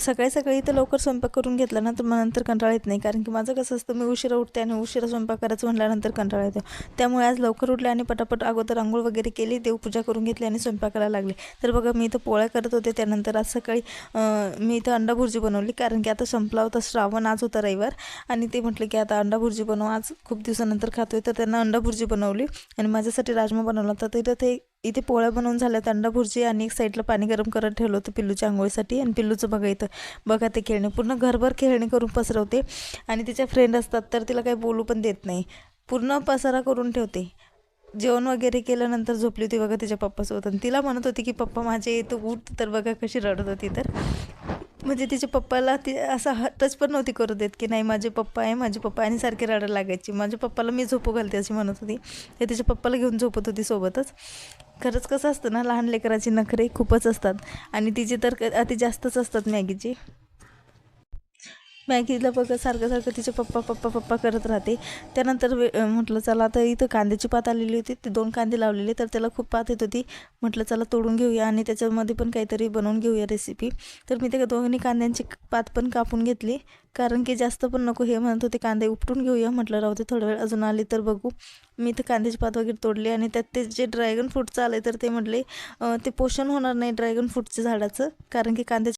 सकाळी सकाळी तर लवकर स्वयंपाक करून घेतला ना तर मग नंतर कंटाळा येत नाही. कारण की माझं कसं असतं मी उशिरा उठते आणि उशिरा स्वयंपाक करायचं म्हटल्यानंतर कंटाळा येतो. त्यामुळे आज लवकर उठले आणि पटापट अगोदर आंघोळ वगैरे केली देवपूजा करून घेतली आणि स्वयंपाकाला लागले. तर बघा मी इथं पोळ्या करत होते. त्यानंतर आज सकाळी मी इथं अंडा भुर्जी बनवली. कारण की आता संपला होता श्रावण आज होता रविवार. आणि ते म्हटलं की आता अंडा भुर्जी बनव. आज खूप दिवसानंतर खातोय तर त्यांना अंडा भुर्जी बनवली. आणि माझ्यासाठी राजमा बनवला. होता तर तिथं ते इथे पोळ्या बनवून झाल्या अंडा भुर्जी आणि एक साईडला पाणी गरम करत ठेवलं होतं पिल्लूच्या आंघोळीसाठी. आणि पिल्लूचं बघा इथं बघा ते खेळणे. पूर्ण घरभर खेळणे करून पसरवते. आणि तिच्या फ्रेंड असतात तर तिला काही बोलू पण देत नाही. पूर्ण पसारा करून ठेवते. जेवण वगैरे केल्यानंतर झोपली होती बघा तिच्या पप्पासोबत. आणि तिला म्हणत होती की पप्पा माझे तू उठ तर बघा कशी रडत होती. तर म्हणजे तिच्या पप्पाला ती असं हटच टच पण नव्हती करू देत की नाही माझे पप्पा आहे माझे पप्पा आणि सारखी रडायला लागायची. माझ्या पप्पाला मी झोपू घालते अशी म्हणत होती. ते तिच्या पप्पाला घेऊन झोपत होती सोबतच. खरंच कसं असतं ना लहान लेकराची नखरे खूपच असतात. आणि तिचे तर क- अति जास्तच असतात मॅगीची. मॅगीला बघा सारखं सारखं तिचे पप्पा पप्पा पप्पा करत राहते. त्यानंतर वे म्हटलं चला आता इथं कांद्याची पात आलेली होती. ते दोन कांदे लावलेले तर त्याला खूप पात येत होती. म्हटलं चला तोडून घेऊया आणि त्याच्यामध्ये पण काहीतरी बनवून घेऊया रेसिपी तर मी ते दोन्ही कांद्यांची पात पण कापून घेतली. कारण की जास्त पण नको हे म्हणत होते कांदे उपटून घेऊया. म्हटलं राहू ते थोडा वेळ अजून आले तर बघू. मी तर कांद्याची पात वगैरे तोडली आणि त्यात ते जे ड्रॅगन फ्रूटचं आलं तर ते म्हटले ते पोषण होणार नाही ड्रॅगन फ्रूटच्या झाडाचं. कारण की कांद्याची